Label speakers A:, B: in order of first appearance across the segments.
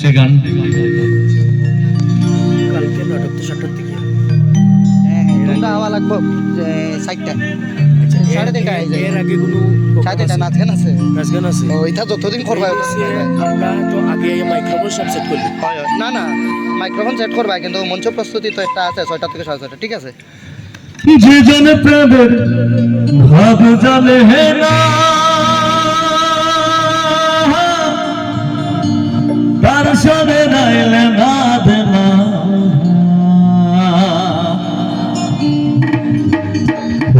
A: সে গান
B: কালকে নাটক তো সাতটার দিকে
C: হ্যাঁ হ্যাঁ আওয়া লাগবো সাইডটা সাড়ে তিনটা এই
B: এর আগে কোনো
C: সাড়ে তিনটা নাচ গান আছে।
B: নাচ গান আছে?
C: ও এটা যতদিন করবা
B: আমরা তো আগে মাইক্রোফোন সব সেট করলি।
C: না না মাইক্রোফোন সেট করবা কিন্তু মঞ্চ প্রস্তুতি তো একটা আছে ছয়টা থেকে সাড়ে ছয়টা ঠিক আছে?
A: যে জনে প্রেমের ভাব জানে হে না।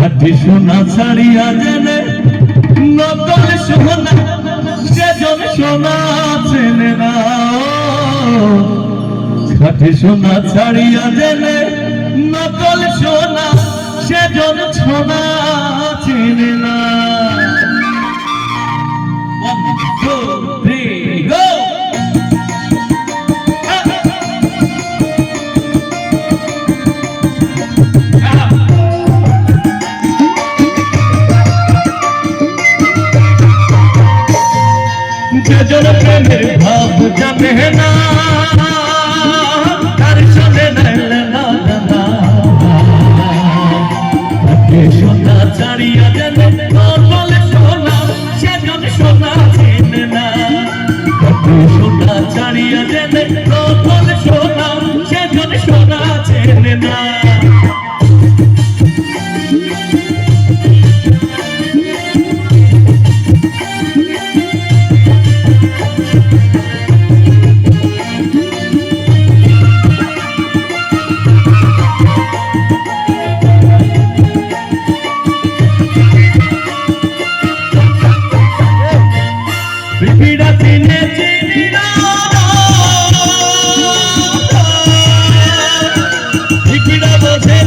A: ঘাটি সোনা ছাড়িয়া জেনে নকল সোনা সেজন জন সোনা চেনে না। খাটি সোনা ছাড়িয়া জেনে নকল সোনা, সেজন সোনা চেনে না। যেজন প্রেমের ভাব জানে না। তার সঙ্গে নাইলে না জানা। তাকে সোনা ছাড়িয়া দেবে নর্মাল সোনা, সেজন সোনা চেনে না। সোনা সোনা সোনা না।